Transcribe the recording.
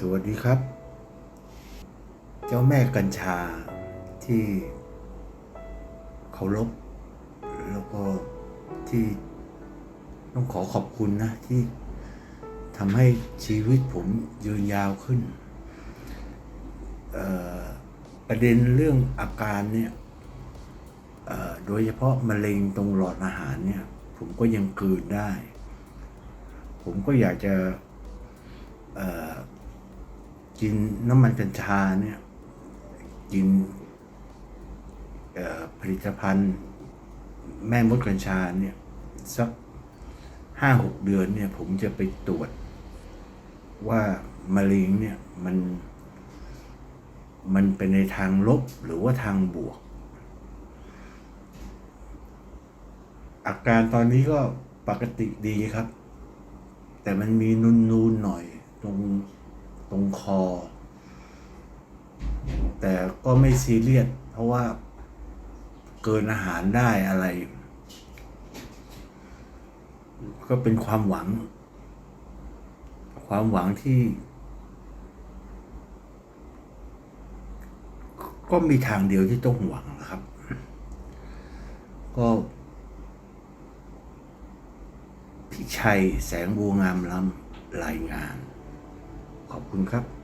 สวัสดีครับ เจ้าแม่กัญชาที่เคารพแล้วก็ที่ต้องขอขอบคุณนะ ที่ทำให้ชีวิตผมยืนยาวขึ้น ประเด็นเรื่องอาการเนี่ยโดยเฉพาะมะเร็งตรงหลอดอาหารเนี่ย ผมก็ยังกืนได้ ผมก็อยากจะ กินน้ำมันกัญชาเนี่ยกินผลิตภัณฑ์แม่มดกัญชาเนี่ยสักห้าหกเดือนเนี่ยผมจะไปตรวจ ว่ามะเร็งเนี่ยมันมันเป็นในทางลบหรือว่าทางบวก อาการตอนนี้ก็ปกติดีครับ แต่มันมีนูนๆหน่อยตรง ตรงคอ แต่ก็ไม่ซีเรียสเพราะว่า เกินอาหารได้อะไร ก็เป็นความหวัง ความหวังที่ ก็มีทางเดียวที่ต้องหวังนะครับ ก็พี่ชัยแสงบัวงามล้ำรายงาน ขอบคุณครับ